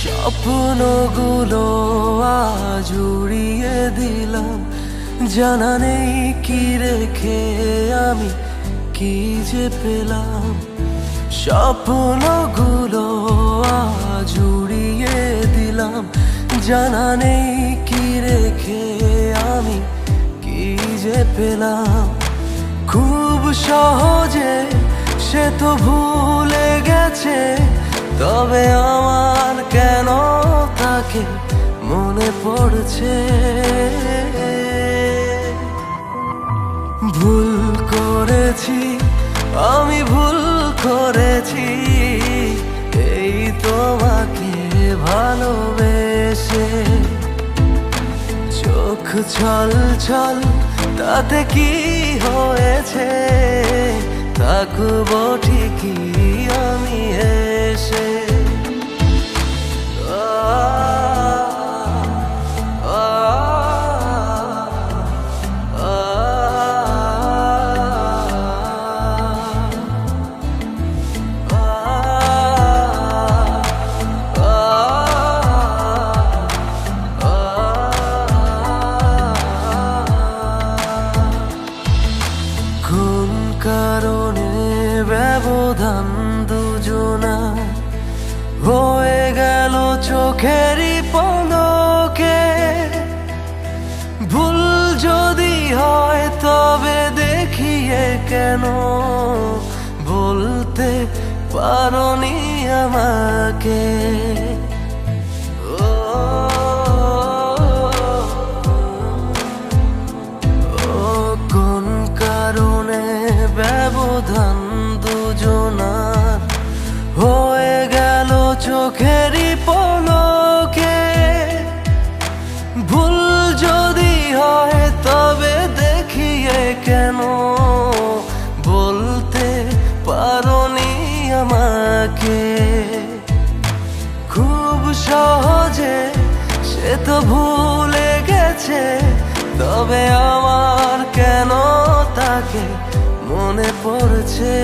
স্বপ্নগুলো আজ উড়িয়ে দিলাম। জানা নেই কি রেখে আমি কি যে পেলাম। স্বপ্নগুলো আজ উড়িয়ে দিলাম। জানা নেই কি রেখে আমি কি যে পেলাম। খুব সহজে সে তো ভুলে গেছে, তবে তাকে মনে পড়ছে। ভুল করেছি, আমি ভুল করেছি, এই তোমাকে ভালোবেসে। চোখ ছল ছল, তাতে কি হয়েছে? থাকব ঠিকই আমি কারণে ব্যবধান দুজনা হয়ে গেল চোখেরই পলকে। ভুল যদি হয় তবে দেখিয়ে কেন বলতে পারনি আমাকে? ব্যবধান দুজনার। হয়ে গেল চোখেরই পলকে। ভুল যদি হয় তবে দেখিয়ে কেন? বলতে পারনি আমাকে। খুব সহজে সে তো ভুলে গেছে, তবে আমার কেন তাকে মনে পড়ছে।